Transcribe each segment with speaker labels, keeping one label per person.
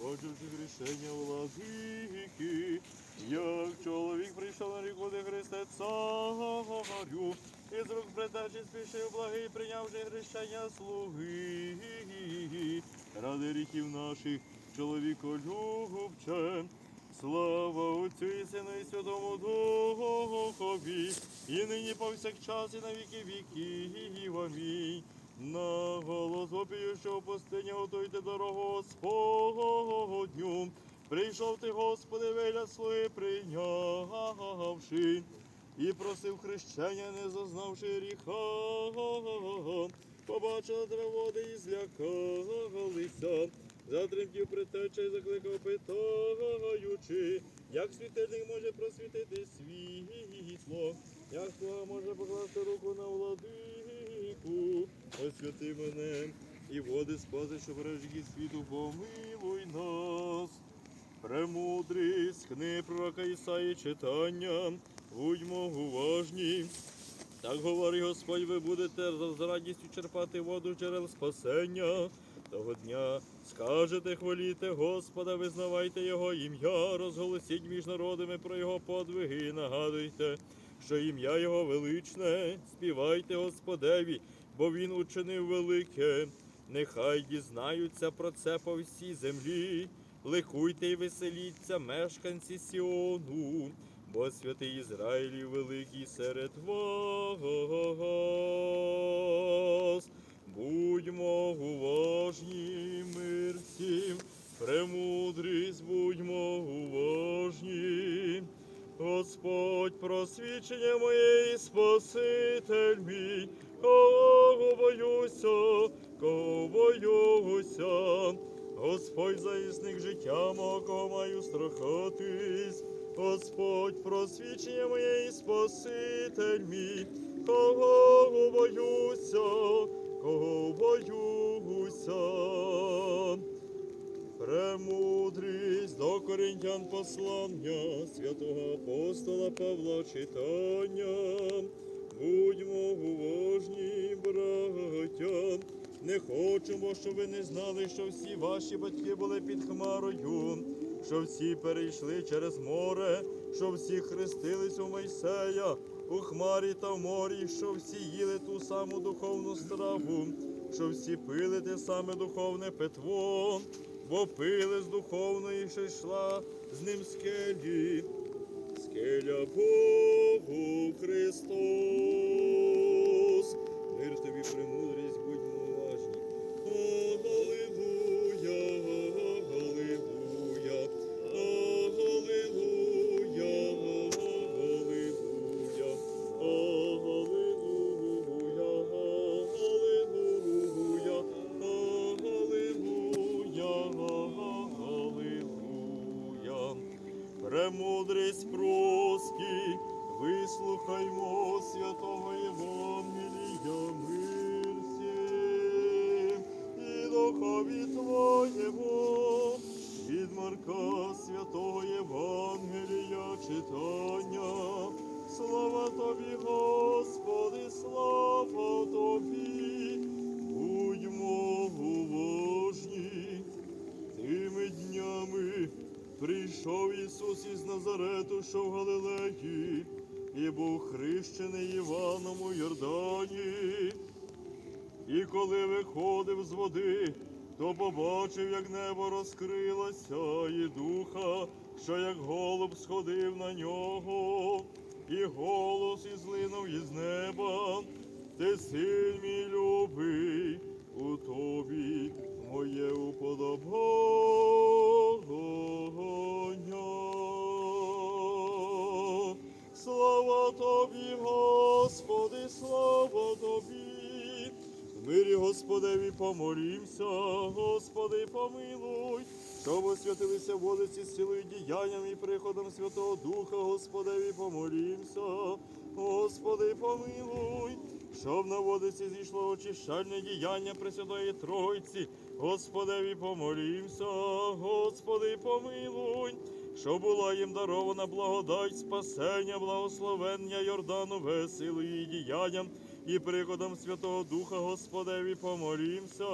Speaker 1: Бачивши грішення владики, як чоловік прийшов на ріку, де Христе царю, і з рук предачі спішив благий, прийнявши грішення слуги. Ради ріків наших, чоловіколюбче, Слава Отцю і Сину і Святому Духові, і нині повсякчас, і на віки віків. Амінь. На голос вопіючого пустині готуйте дорогу Господню. Прийшов ти, Господи, вигляд слуги прийнявши, і просив хрещення, не зазнавши гріха. Побачила траводи і злякалися. Затримків притеча і закликав питаючи, як світильник може просвітити світло, як слава може покласти руку на владику, освяти мене і води спаси, що бережки світу, помилуй нас. Премудрість, книги пророка Ісаї читання, будьмо уважні. Так говорить Господь, ви будете з радістю черпати воду джерел спасення. Того дня скажете, хваліте Господа, визнавайте Його ім'я, розголосіть між народами про Його подвиги і нагадуйте, що ім'я Його величне, співайте Господеві, бо Він учинив велике. Нехай дізнаються про це по всій землі. Ликуйте і веселіться, мешканці Сіону, бо святий Ізраїлі великий серед вас. Будьмо уважні, мир всім, премудрість, будьмо уважні. Господь, просвічення моє і Спаситель мій, кого боюся, кого боюся. Господь заісник життя мого, маю страхатись. Господь, просвічення моє і Спаситель мій, кого боюся, кого боюся. Премудрість до корінтян послання святого апостола Павла читання. Будьмо уважні, браття. Не хочемо, щоб ви не знали, що всі ваші батьки були під хмарою, що всі перейшли через море, що всі хрестились у Мойсея, у хмарі та в морі, що всі їли ту саму духовну страву, що всі пили те саме духовне питво, бо пили з духовної, що йшла з ним скелі. Скеля Богу Христос. Назарету, в Галилеї, і був хрещений Іваном у Йордані. І коли виходив з води, то побачив, як небо розкрилося, і духа, що як голуб сходив на нього, і голос ізлинув із неба. Ти син мій любий, у тобі помолімся, Господи, помилуй, щоб освятилися водиці з цілою діянням і приходом Святого Духа, Господеві помолімся, Господи, помилуй, щоб на водиці зійшло очищальне діяння Пресвятої Тройці, Господеві помолімся, Господи, помилуй, що була їм дарована благодать, спасення, благословення Йордану, весели і діянням і приходом Святого Духа Господеві помолімся,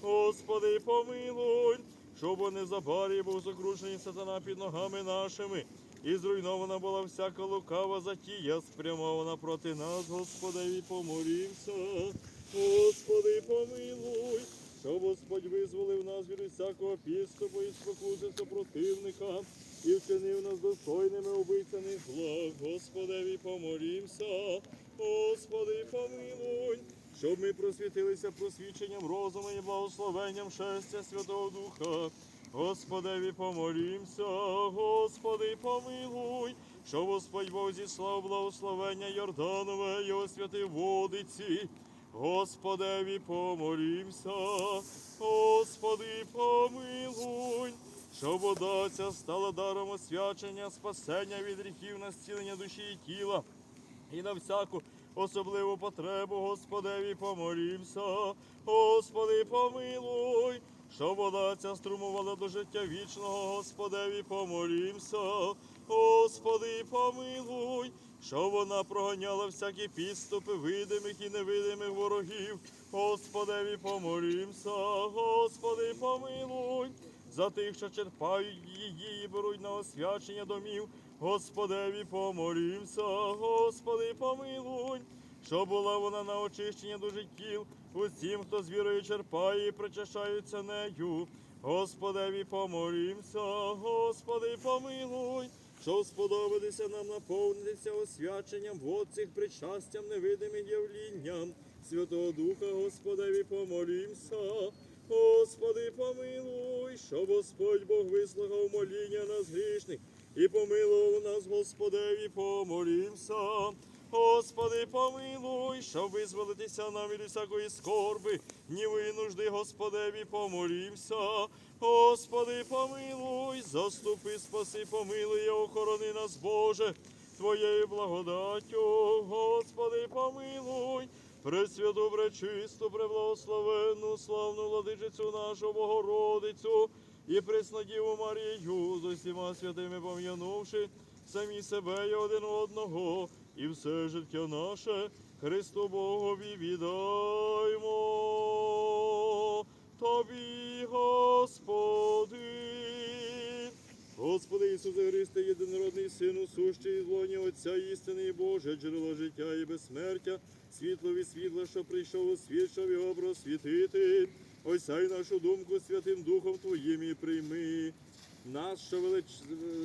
Speaker 1: Господи, помилуй, щоб незабарі був сокрушений сатана під ногами нашими, і зруйнована була всяка лукава затія, спрямована проти нас, Господи, помолімся. Господи, помилуй, щоб Господь визволив нас від всякого підступу і спокуси супротивника, і вчинив нас достойними убийцяних благ. Господеві помолімся, Господи, помилуй, щоб ми просвітилися просвіченням розуму і благословенням шестя Святого Духа. Господеві помолімся, Господи, помилуй, що Господь Бог зіслав благословення Йорданове і освятив водиці. Господеві помолімся, Господи, помилуй, щоб вода ця стала даром освячення, спасення від гріхів на зцілення душі і тіла і на всяку особливу потребу, Господеві, помолімся, Господи, помилуй, щоб вода ця струмувала до життя вічного, Господеві, помолімся, Господи, помилуй, щоб вона проганяла всякі підступи видимих і невидимих ворогів, Господеві, помолімся, Господи, помилуй. За тих, що черпають її і беруть на освячення домів, Господеві помолімся, Господи, помилуй, щоб була вона на очищення до життів усім, хто з вірою черпає і причащаються нею. Господеві помолімся, Господи, помилуй, щоб сподобатися нам наповнитися освяченням вод цих причастям невидимим явлінням. Святого Духа, Господеві, помолімся. Господи, помилуй, щоб Господь Бог вислухав моління нас грішних і помилував нас, Господеві, помолімся. Господи, помилуй, щоб визволитися нам від всякої скорби, ніви нужди, Господеві, помолімся. Господи, помилуй, заступи, спаси, помилуй, охорони нас, Боже, Твоєю благодаттю, Господи, помилуй. Пресвяту, пречисту, преблагословенну, славну владичицю нашу Богородицю і Преснодіву Марію з усіма святими пом'янувши самі себе і один одного, і все життя наше Христу Богові віддаймо. Тобі, Господи. Господи Ісусе Христе, єдинородний Сину, сущий з лоні Отця істини і Боже, джерело життя і безсмертя, світло від світла, що прийшов у світ, щоб його просвітити. Осяй нашу думку святим Духом Твоїм і прийми. Що велич...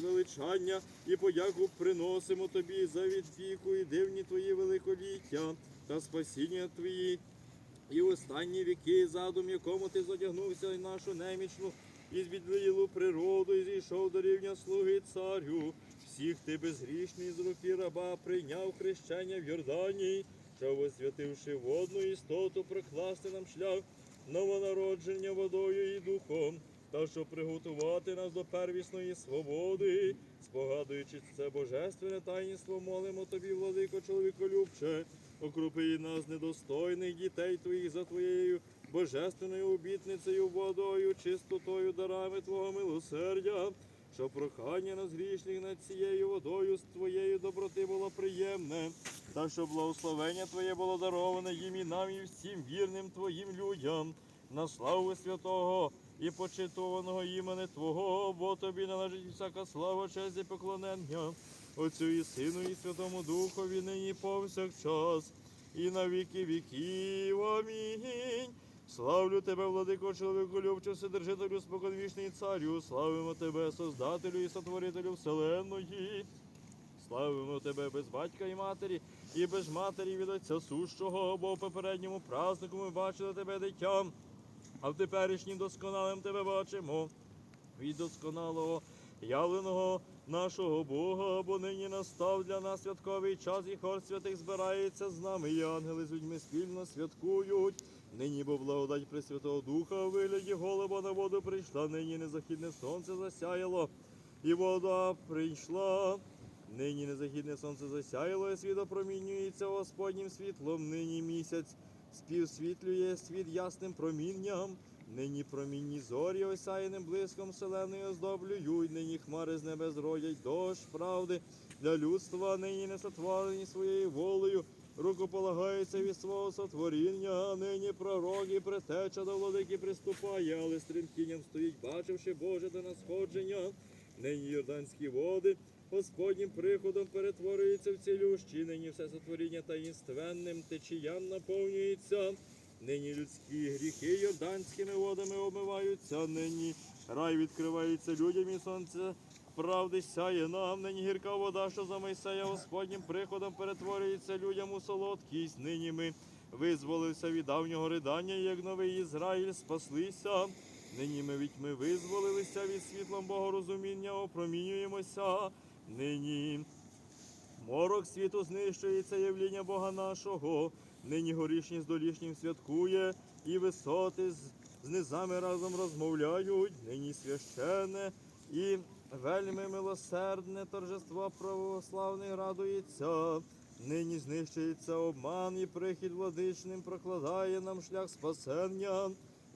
Speaker 1: величання і подяку приносимо Тобі за відвіку і дивні Твої великоліття та спасіння Твої. І останні віки, задум, якому ти задягнувся і нашу немічну і відвілу природу, і зійшов до рівня слуги царю. Всіх ти безгрішний з руки раба прийняв хрещення в Йорданії, щоб освятивши водну істоту, прокласти нам шлях новонародження водою і духом, та щоб приготувати нас до первісної свободи, спогадуючи це божественне таїнство, молимо тобі, владико, чоловіколюбче, окрупи нас недостойних дітей твоїх за твоєю божественною обітницею, водою, чистотою, дарами Твого милосердя, щоб прохання нас грішних над цією водою з Твоєї доброти було приємне, та щоб благословення Твоє було дароване їм і нам, і всім вірним Твоїм людям, на славу святого і почитованого імени Твого, бо Тобі належить всяка слава, честь і поклонення, Отцю і Сину, і Святому Духові, нині повсякчас, і на віки віків. Амінь. Славлю тебе, владико, чоловіку любче, вседержителю, споконвічний царю, славимо тебе, Создателю і сотворителю вселенної. Славимо тебе без батька і матері, і без матері від Отця сущого, бо в попередньому празнику ми бачили тебе дитям, а в теперішнім досконалим тебе бачимо. Від досконалого явленого нашого Бога, бо нині настав для нас святковий час, і хор святих збирається з нами, і ангели з людьми спільно святкують. Нині бо благодать Пресвятого Духа у вигляді голуба на воду прийшла, нині незахідне сонце засяяло, і вода прийшла. Нині незахідне сонце засяяло, і світ опромінюється Господнім світлом. Нині місяць співсвітлює світ ясним промінням. Нині промінні зорі осяяним блиском вселеної оздоблюють, нині хмари з небес родять дощ правди для людства, нині не сотворені своєю волею, руку полагається від свого сотворіння, нині пророк і притеча до владики приступає, але з тремтінням стоїть, бачивши Боже до насходження. Нині Йорданські води Господнім приходом перетворюються в цілющі, нині все сотворіння таїнственним течіям наповнюється. Нині людські гріхи йорданськими водами омиваються, нині рай відкривається людям і сонце правди сяє нам. Нині гірка вода, що за Мойсея Господнім приходом перетворюється людям у солодкість. Нині ми визволився від давнього ридання, як новий Ізраїль спаслися. Нині ми від тьми визволилися від світлом Богорозуміння, опромінюємося. Нині Морок світу знищується явління Бога нашого, нині горішні з долішнім святкує, і висоти з низами разом розмовляють, нині священне і вельми милосердне торжество православних радується. Нині знищується обман і прихід владичним прокладає нам шлях спасення.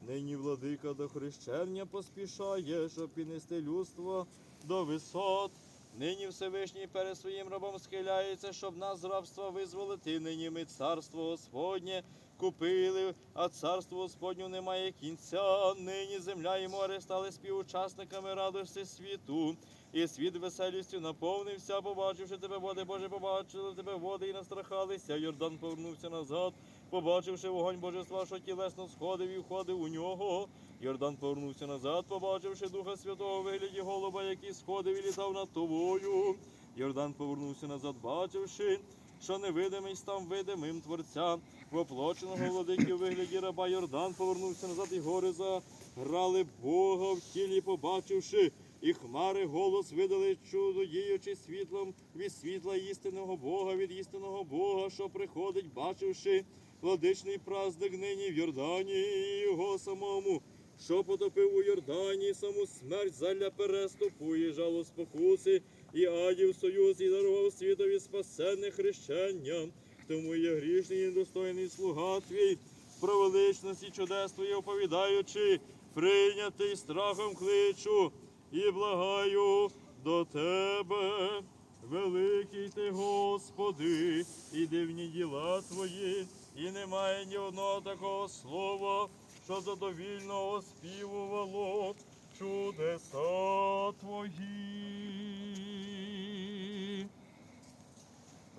Speaker 1: Нині владика до хрещення поспішає, щоб піднести людство до висот. Нині Всевишній перед своїм рабом схиляється, щоб нас з рабства визволити. Нині ми царство Господнє купили, а царство Господню немає кінця. Нині земля і море стали співучасниками радості світу. І світ веселістю наповнився, побачивши тебе, води Боже, побачили тебе води і настрахалися. Йордан повернувся назад, побачивши вогонь божества, що тілесно сходив і входив у нього. Йордан повернувся назад, побачивши Духа Святого у вигляді голуба, який сходив і літав над тобою. Йордан повернувся назад, бачивши, що невидимий став видимим Творця, воплоченого владики у вигляді раба Йордан повернувся назад, і гори заграли Бога в тілі, побачивши, і хмари голос видали чудо, діючи світлом від світла істинного Бога, від істинного Бога, що приходить, бачивши владичний праздник нині в Йордані і його самому, що потопив у Йордані саму смерть заля переступу і жало спокуси, і адів союз, і дарував світові спасенне хрещення. Тому я грішний і недостойний слуга твій, про величність і чудес твої оповідаючи, прийнятий страхом кличу і благаю до тебе. Великий ти, Господи, і дивні діла твої, і немає ні одного такого слова, що задовільно оспівувало чудеса твої.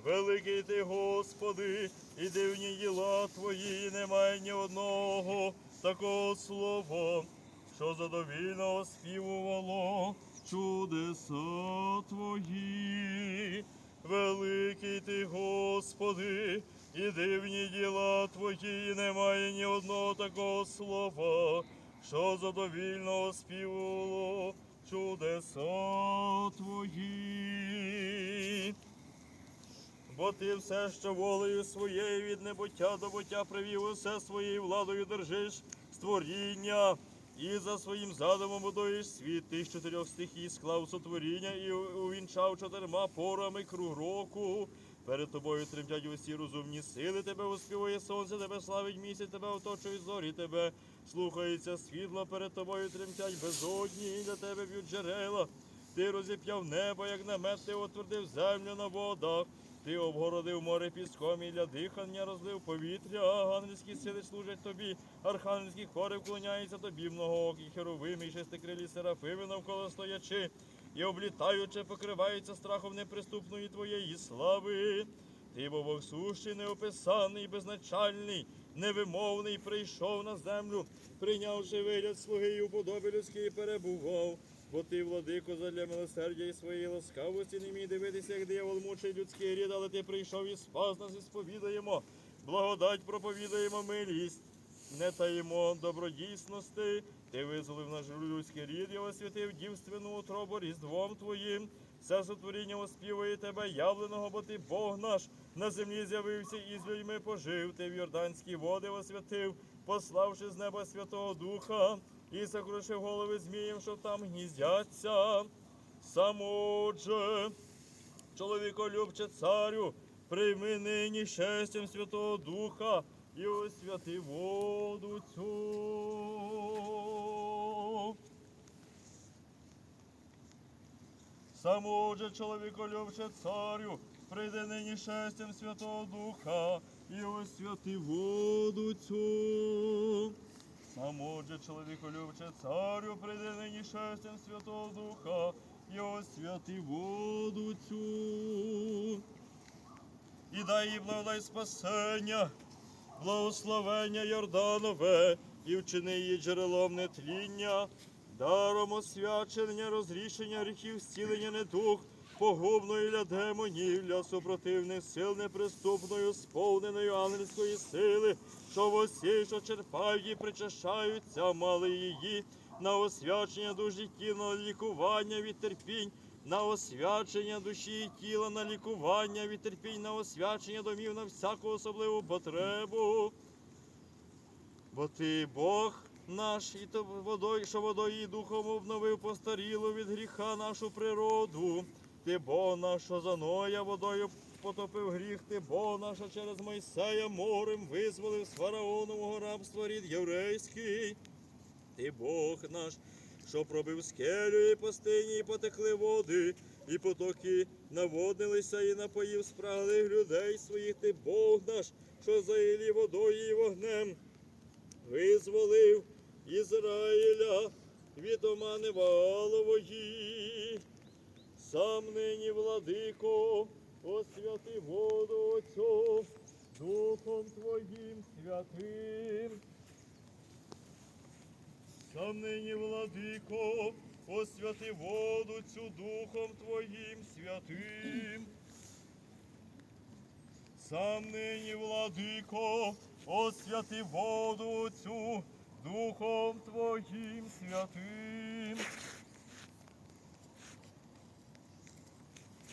Speaker 1: Великий ти, Господи, і дивні діла твої, і немає ні одного такого слова, що задовільно оспівувало чудеса твої. Великий ти, Господи, і дивні діла твої, і немає ні одного такого слова, що задовільно оспівувало чудеса твої. Бо ти все, що волею своєю від небуття до буття привів усе своєю владою держиш створіння, і за своїм задумом будуєш світ ти з чотирьох стихій склав сотворіння і увінчав чотирма порами круг року. Перед тобою тремтять усі розумні сили, тебе оспівує сонце, тебе славить місяць, тебе оточують зорі, тебе слухається світло, перед тобою тремтять безодні, і для тебе б'ють джерела. Ти розіп'яв небо, як намет, ти утвердив землю на водах. Ти обгородив море піском і для дихання розлив повітря. Ангельські сили служать тобі, архангельські хори вклоняються тобі, многоокі херовими і шестикрилі серафими навколо стоячи, і облітаючи, покриваються страхом неприступної твоєї слави. Ти бо Бог сущий, неописаний, безначальний, невимовний, прийшов на землю, прийнявши вигляд слуги і у подобі людській перебував. Бо ти, владико, задля милосердя і своєї ласкавості не мій дивитися, як диявол мучить людський рід, але ти прийшов і спас нас і сповідаємо. Благодать проповідаємо милість, не таїмо добродійсності. Ти визволив наш людський рід і освятив дівственну утробу різдвом твоїм. Все сотворіння оспівує тебе, явленого, бо ти Бог наш, на землі з'явився і з людьми пожив. Ти в Йорданські води освятив, пославши з неба Святого Духа, і закрушив голови змієм, що там гніздяться. Самотже, чоловіколюбче царю, прийми нині щастям Святого Духа і освяти воду цю. Самотже, чоловіколюбче царю, прийди нині шестям Святого Духа, і освяти воду цю. Самотже чоловіколюбче царю, прийди нині шестям Святого Духа, і освяти воду цю. І дай їй благодай спасення, благословення Йорданове, і вчини її джерелом нетління, даром освячення, розрішення гріхів, зцілення недух, погубної для демонів, для супротивних сил неприступною, сповненою ангельської сили, що восі, що черпають і причащаються, мали її на освячення душі тіла, на лікування від терпінь, на освячення душі і тіла, на лікування від терпінь, на освячення домів, на всяку особливу потребу. Бо ти Бог наш, і то водою, що водою духом обновив постарілу від гріха нашу природу. Ти Бог наш, що за Ноя водою потопив гріх, ти Бог наш, що через Мойсея морем визволив з фараонового рабства рід єврейський. Ти Бог наш, що пробив скелю і пустині, і потекли води, і потоки наводнилися, і напоїв спраглих людей своїх. Ти Бог наш, що за Ілі водою і вогнем визволив Ізраїля від омани валової. Сам нині, владико, освяти воду оцю Духом Твоїм святим. Сам нині, владико, освяти воду цю Духом Твоїм святим. Сам нині, владико, освяти воду цю Духом Твоїм святим.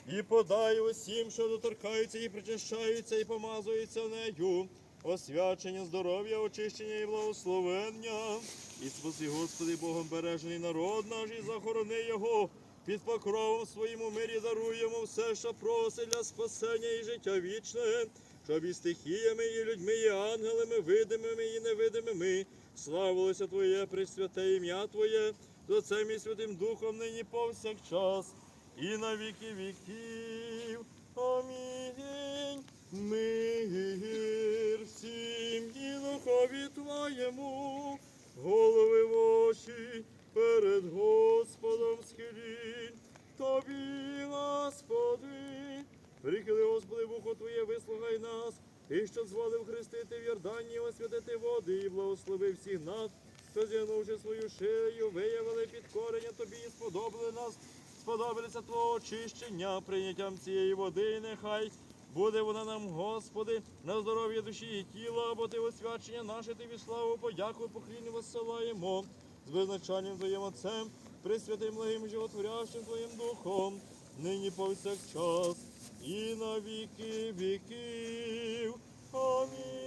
Speaker 1: І подай усім, що доторкаються і причащаються, і помазуються нею, освячення, здоров'я, очищення і благословення. І спаси, Господи, Богом бережений народ наш, і захорони його. Під покровом своїм у мирі даруємо все, що просить для спасення і життя вічне, щоб і стихіями, і людьми, і ангелами, видимими і невидимими, славилося Твоє пресвяте ім'я Твоє, з Отцем і Святим Духом нині повсякчас і на віки віків. Амінь. Мир всім і духові Твоєму, голови ваші перед Господом схиліть. Тобі, Господи, прихили, Господи, вухо Твоє, вислухай нас. Ти, що зволив хрестити в Йордані, освятити води і благословив всіх нас, що зігнувши свою шию, виявили підкорення тобі і сподобали нас сподобається Твого очищення прийняттям цієї води, і нехай буде вона нам, Господи, на здоров'я душі і тіла, бо Ти освячення наше Тобі славу, подяку, поклін висилаємо з визначанням Твоїм Отцем, присвятим благим животворящим Твоїм Духом, нині повсякчас і на віки віків. Амінь.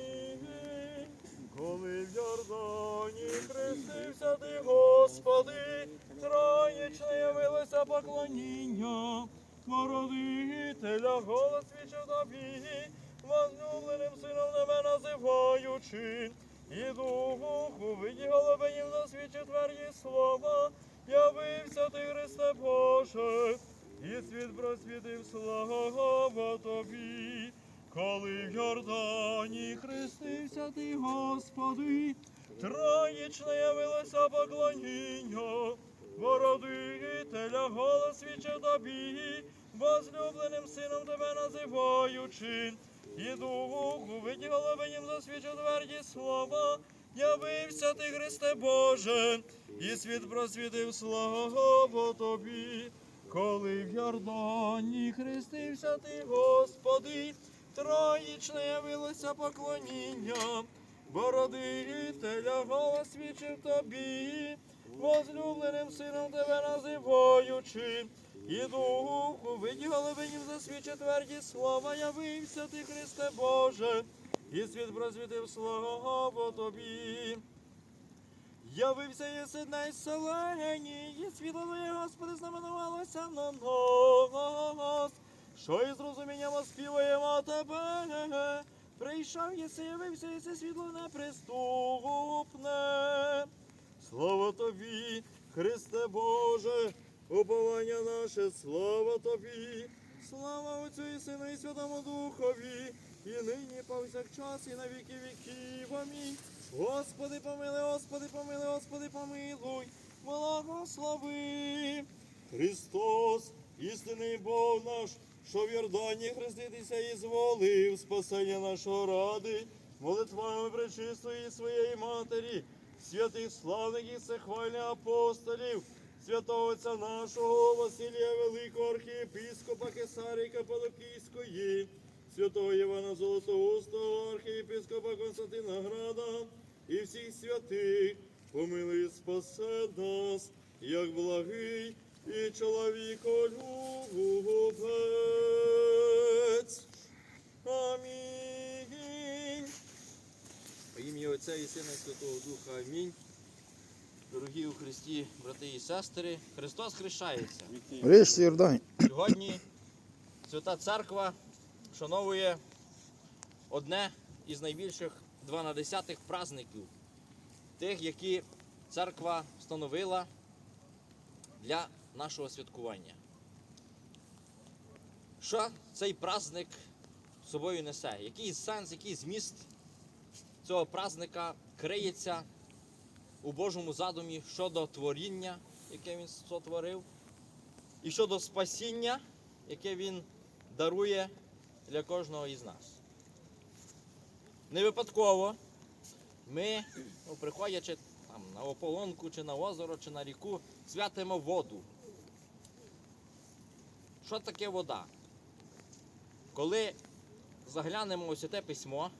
Speaker 1: Коли в Йордані хрестився ти, Господи, троєчне явилося поклоніння, Породителя голос свічив тобі, возлюбленим сином тебе називаючи, і духу виді голубинів засвідчив тверді слова, явився ти, Христе Боже, і світ просвітив слава тобі. Коли в Йордані хрестився ти, Господи, троєчне явилося поклоніння, Бородителя голос свідчив тобі, возлюбленим сином тебе називаючи, і духу виді головинім засвідчив тверді слова, явився ти, Христе Боже, і світ просвітив слава тобі. Коли в Йордані хрестився ти, Господи, троїчне явилося поклоніння, Бородителя голос свідчив тобі, возлюбленим сином тебе називаючи, і духу виді головинів засвідчив тверді слова, явився ти, Христе Боже, і світ просвітив слава тобі. Явився єси найселені, і світло Твоє, Господи, знаменувалося на нас, що із розумінням оспіваємо Тебе. Прийшов єси, явився єси світло неприступне. Слава Тобі, Христе Боже, уповання наше, слава Тобі,
Speaker 2: Слава Отцю і Сину і Святому Духові, і нині повсякчас, і на віки віків. Амінь. Господи, помилуй, Господи, помилуй, Господи, помилуй, благослови. Христос, істинний Бог наш, що в Йордані хреститися і зволив, спасення нашого ради, молитвами пречистої своєї матері, святих і всехвальних апостолів, святого Отця нашого Василія Великого архієпископа Кесарії Капалокійської, святого Івана Золотоустого, архієпископа Константина Града і всіх святих, помилуй спасе нас, як благий і чоловіколюбець. Амінь.
Speaker 1: Во ім'я Отця і Сина і Святого Духа. Амінь. Дорогі у Христі, брати і сестри, Христос хрещається. Сьогодні Свята Церква вшановує одне із найбільших 12 праздників, тих, які церква встановила для нашого святкування. Що цей праздник собою несе? Який сенс, який зміст цього праздника криється у Божому задумі щодо творіння, яке він сотворив, і щодо спасіння, яке він дарує для кожного із нас. Не випадково ми, ну, приходячи там, на ополонку, чи на озеро, чи на ріку, святимо воду. Що таке вода? Коли заглянемо у святе письмо,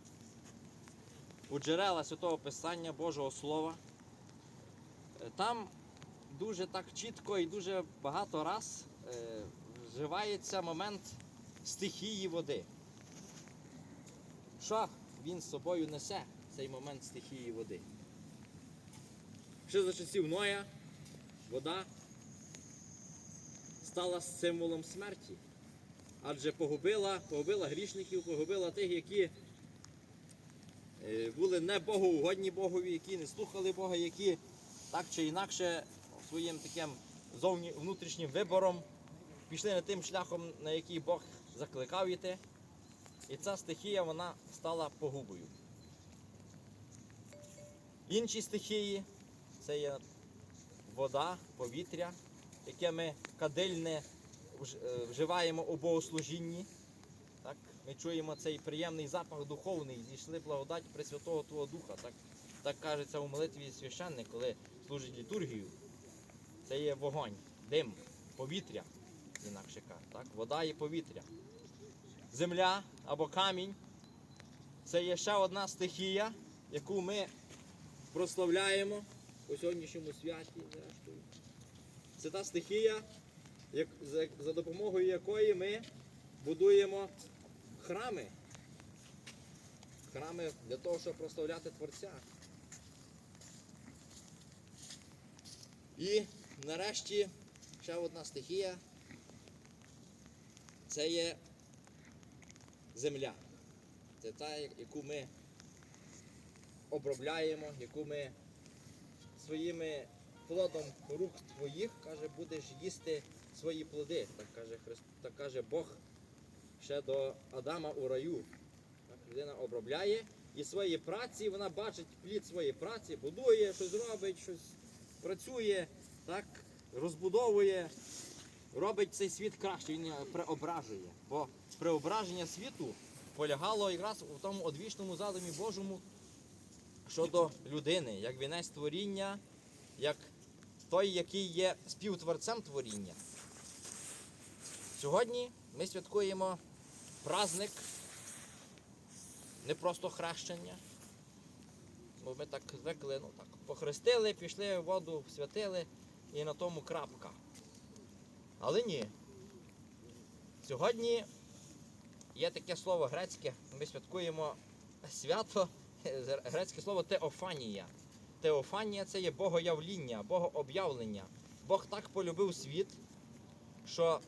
Speaker 1: у джерела святого Писання Божого Слова, е, там дуже так чітко і дуже багато раз е, вживається момент стихії води. Що він з собою несе, цей момент стихії води? Ще за часів Ноя вода стала символом смерті, адже погубила, погубила грішників, погубила тих, які е, були не богоугодні Богові, які не слухали Бога, які так чи інакше своїм таким зовні внутрішнім вибором пішли не тим шляхом, на який Бог закликав іти. І ця стихія вона стала погубою. Інші стихії це є вода, повітря, яке ми кадильне е, вживаємо у богослужінні. Так? Ми чуємо цей приємний запах духовний, зійшли благодать Пресвятого Твого Духа. Так, так кажеться у молитві священник, коли служить літургію. Це є вогонь, дим, повітря, інакше кажуть. Так? Вода і повітря. Земля або камінь це є ще одна стихія, яку ми прославляємо у сьогоднішньому святі. зрештою. Це та стихія, за, допомогою якої ми будуємо храми. Храми для того, щоб прославляти Творця. І нарешті ще одна стихія. Це є земля. Це та, яку ми обробляємо, яку ми своїми плодом рук твоїх, каже, будеш їсти свої плоди. Так каже Христ, так каже Бог ще до Адама у раю. Так, людина обробляє і своєї праці, вона бачить плід своєї праці, будує, щось робить, щось працює, так, розбудовує, робить цей світ краще, він преображує. Бо преображення світу полягало якраз у тому одвічному задумі Божому щодо людини, як вінець творіння, як той, який є співтворцем творіння. Сьогодні ми святкуємо праздник не просто хрещення. Бо ми так звикли, ну так, похрестили, пішли в воду, святили і на тому крапка. Але ні. Сьогодні є таке слово грецьке, ми святкуємо свято, грецьке слово теофанія. Теофанія це є богоявління, богооб'явлення. Бог так полюбив світ, що